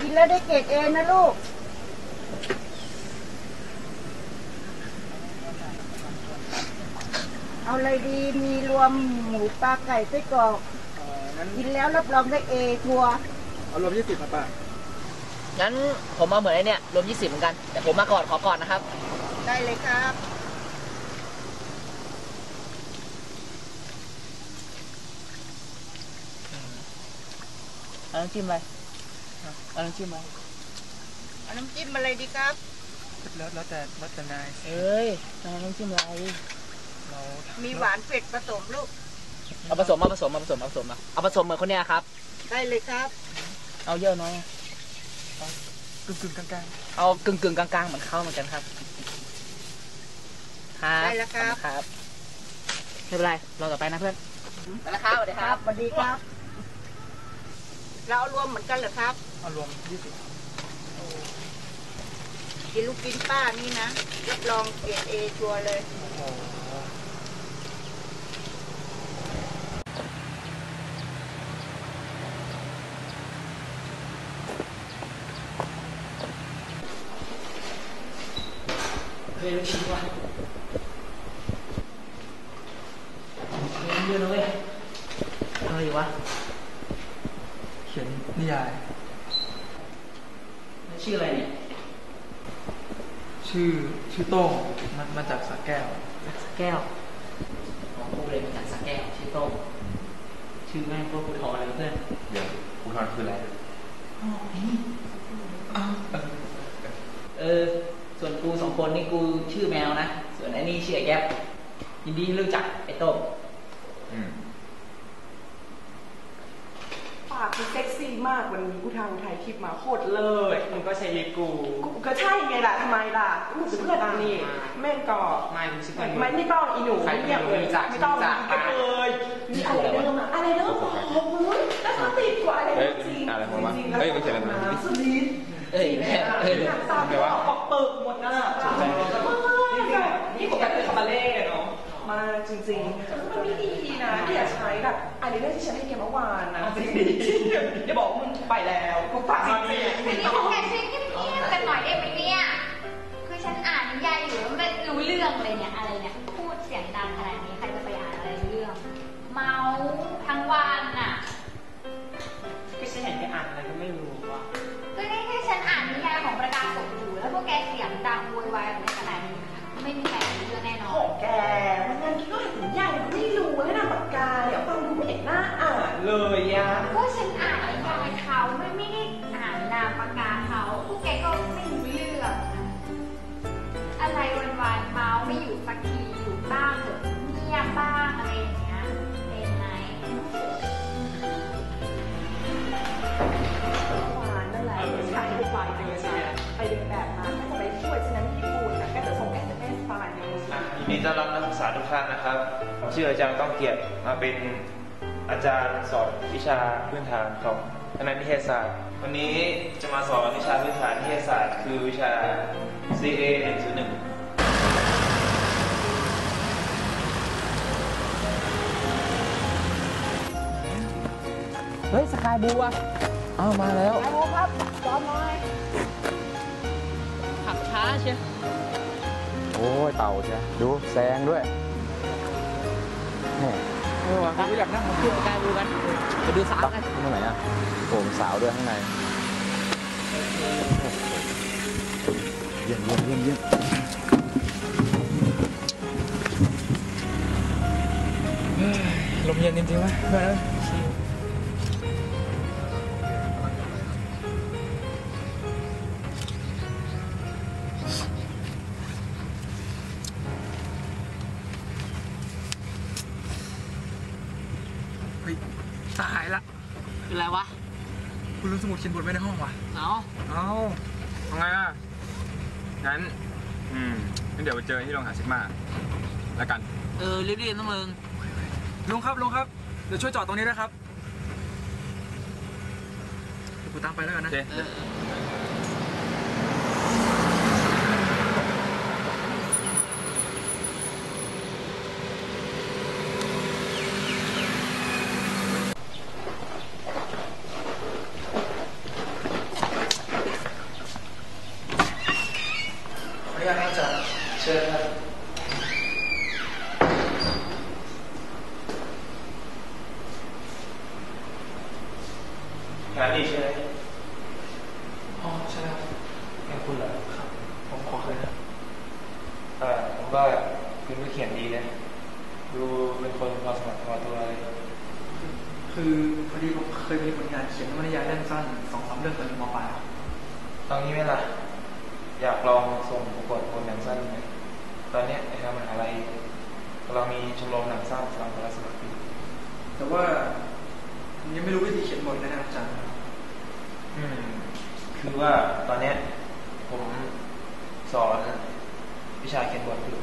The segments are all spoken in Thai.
กินแล้วได้เกรดเอนะลูก เอาอะไรดีมีรวมหมูปลาไก่ไส้กรอกงั้นกินแล้วรับรองได้เอทัวร์เอารวมยี่สิบครับป้างั้นผมมาเหมือนไอ้เนี่ยรวม 20 เหมือนกัน แต่ผมมาก่อนขอก่อนนะครับ ได้เลยครับ เอาน้ำจิ้มอะไร เอาน้ำจิ้มอะไรเอาน้ำจิ้มอะไรดีครับ แล้วแล้วแต่แล้วแต่นายเอ้ยเอาน้ำจิ้มอะไรเรามีหวานเผ็ดผสมลูก เอาผสมมาผสมมาผสมมาผสมมาเอาผสมเหมือนคนเนี้ยครับ ได้เลยครับ เอาเยอะน้อยกึ่งกึ่งๆกลางเอากึ่งกึ่งๆกลางๆเหมือนเข้าเหมือนกันครับครับได้แล้วครับครับไม่เป็นไรรอต่อไปนะเพื่อนไปแล้วครับสวัสดีครับสวัสดีครับ เราเอารวมเหมือนกันเหรอครับๆเอารวมยี่สิบกินลูกกินป้านี่นะรับรองเกรดเอชัวร์เลยโอ้โหเฮ้ยลูกชิ้นว่ะเฮ้ยเยอะนะเว้ยอะไรอยู่วะเขีย นนิยายแล้วชื่ออะไรเนี่ย ชื่อชื่อโต้งมันมาจากสระแก้วสักแก้วของพวกเลยมาจากสักแก้ว ชื่อโต้งชื่อแม่งพวกกูทอเลยเพื่อนเดี๋ยวอุทธรณ์คืออะไรอ๋อไอ้นี่เออ ส่วนกูสองคนนี่กูชื่อแมวนะ ส่วนไอ้นี่ชื่อไอ้แก๊ปยินดีที่รู้จักไอ้โต้งอืม ปากกูเซ็กซี่มากวันนี้กูทางถ่ายคลิปมาโคตรเลยมึงก็ใช้ยิปกูกูก็ใช่ไงล่ะทำไมล่ะกูเป็นเพื่อนอันนี้แม่งก็ไม่มึงชื่อไม่มึง ไม่ไม่ต้องอีหนูใครไม่เรียกเลยรู้จักไม่ต้องรู้จักกันเลยมีอะไรเดิมอะอะไรเดิมบอกมึงแล้วเขาติดกว่าอะไรเฮ้ยจริงอะไรของวะจริงเฮ้ยไม่ใช่อะไรมานะสุดฤทธิ์เอ้ยแม่เอ้ยตามออกปึกหมดน่ะนี่ผมแบบเป็นคาบาเล่เนาะมาจริงๆ มันไม่ดี แบบอะไรเรื่องที่ฉันให้แกเมื่อวานนะจริงดีอย่าบอกมึงไปแล้วกูฝากจริงอันนี้พวกแกช่วยเงียบๆกันหน่อยได้ไหมเนี่ย คือฉันอ่านนิยายอยู่แล้วไม่รู้เรื่องเลยเนี่ยอะไรเนี่ย พูดเสียงดังขนาดนี้ใครจะไปอ่านอะไรรู้เรื่อง เมาทั้งวันน่ะก็ฉันเห็นแกอ่านอะไรก็ไม่รู้ นนะครับผมชื่ออาจารย์ต้องเกียรติมาเป็นอาจารย์สอนวิชาพื้นฐานของคณะนิเทศศาสตร์ วันนี้จะมาสอนวิชาพื้นฐานนิเทศศาสตร์ คือวิชา CA 101เฮ้ย สกายบูอะอ้าวมาแล้วไอ้โมครับจอมน้อยขับช้าเชียวโอ้ย เต่าใช่ดู แซงด้วย แหม่เออว่ะกูอยากนั่งมาขึ้นสกายบูกันไปดูสาวตักกันข้างไหนอะโอ้มสาวด้วยข้างในเยี่ยมเยี่ยมเยี่ยมเยี่ยมลมเย็นจริงๆวะเพื่อน เอ้ยเฮ้ยตายละเป็นไรวะ คุณลืมสมุดเขียนบทไว้ในห้องวะเอาเอ้าเอาไงอะ งั้น อืมงั้นเดี๋ยวไปเจอที่โรงอาหารซิกมา แล้วกัน เออรีบๆนะมึงลุงครับลุงครับ เดี๋ยวช่วยจอดตรงนี้ด้วยครับเดี๋ยวกูตามไปแล้วกันโอนะเค เออ นุญาตอาจารย์เชิญครับงานนี้ใช่ไหมอ๋อใช่ครับงานคุณเหรอครับ ผมขอเลยนะอ่าผมว่าคุณก็เขียนดีนะดูเป็นคนพอสมัครพอตัวเลยคือพอดีผมเคยมีผลงานเขียนวรรณยายเล่มสั้นสองสามเรื่องตอนมปลายตอนนี้ไหมล่ะ อยากลองส่งประกวดคนหนังสั้นไหมตอนเนี้ยในทางมหาลัยเรามีชมรมหนังสั้นสามพลัสมัครปีแต่ว่าผมยังไม่รู้วิธีเขียนบทเลยนะครับอาจารย์อืม คือว่าตอนเนี้ยผมสอนวิชาเขียนบทอยู่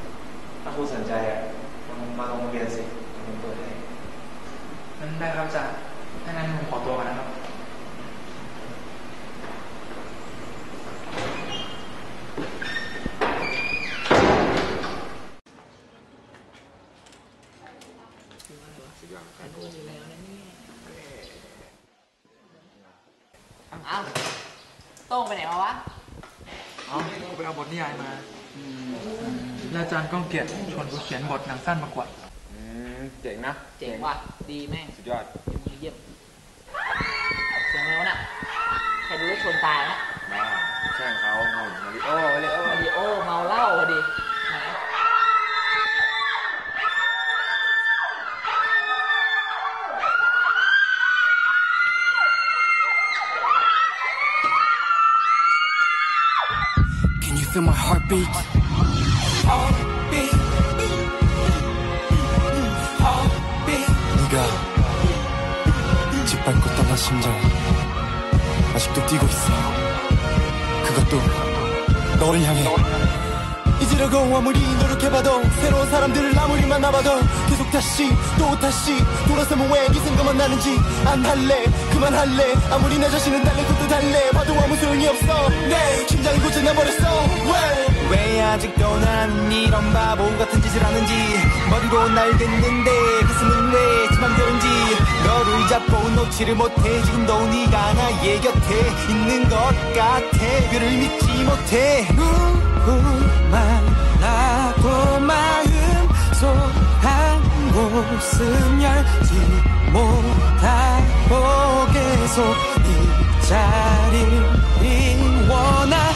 ถ้าคุณสนใจอะมันมาลงทะเบียนสิผมเปิดให้นั้นได้ครับอาจารย์ถ้างั้นผมขอตัวก่อนนะครับ เอ้าโต้ง ไปไหนมาวะอ๋อผมไปเอาบทนิยายมาแล้วอาจารย์ก้องเกียรติชวนผมเขียนบทหนังสั้นประกวดอืมเจ๋งนะ เจ๋งว่ะ ดีแม่ง สุดยอดมือเยี่ยมเสียงแล้วน่ะใครดูแล้วชวนตายนะมาแช่งเขาหนุ่มมาริโอ้มาริโอ้มาริโอเมาเหล้าพอดี feel my heartbeat? Heartbeat. Heartbeat. 네가 짓밟고 떠난 심장 아직도 뛰고 있어. 그것도 너를 향해. 잊으려고 아무리 노력해봐도 새로운 사람들을 아무리 만나봐도 계속 다시 또 다시 돌아서면 왜 이 생각만 나는지 안 할래 그만할래. 아무리 내 자신은 달래 것도 달래. 봐도 아무 소용이 없어. 내 심장이 고장나버렸어. 왜, 왜 아직도 난 이런 바보 같은 짓을 하는지. 머리로 날겠는데 가슴은 왜지 맘대로인지. 너를 잡고 놓지를 못해. 지금도 네가 나의 곁에 있는 것 같아. 그를 믿지 못해. 누구만 나고 마음 속 한 곳은 열지 못하고 계속 이 자리를 원하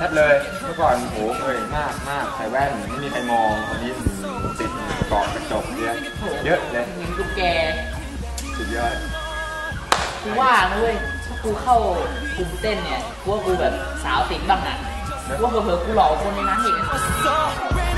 ชัดเลยเมื่อก่อนโหเคยมากมากใส่แว่นไม่มีใครมองวันนี้ติดเกาะกระจกเยอะเยอะเลยเหมือนกูแกสุดยอดกูว่านะเว้ยถ้ากูเข้ากลุ่มเต้นเนี่ยกูว่ากูแบบสาวติดบ้างอะกูว่าเผลอๆกูหลอกคนในนั้นอีก When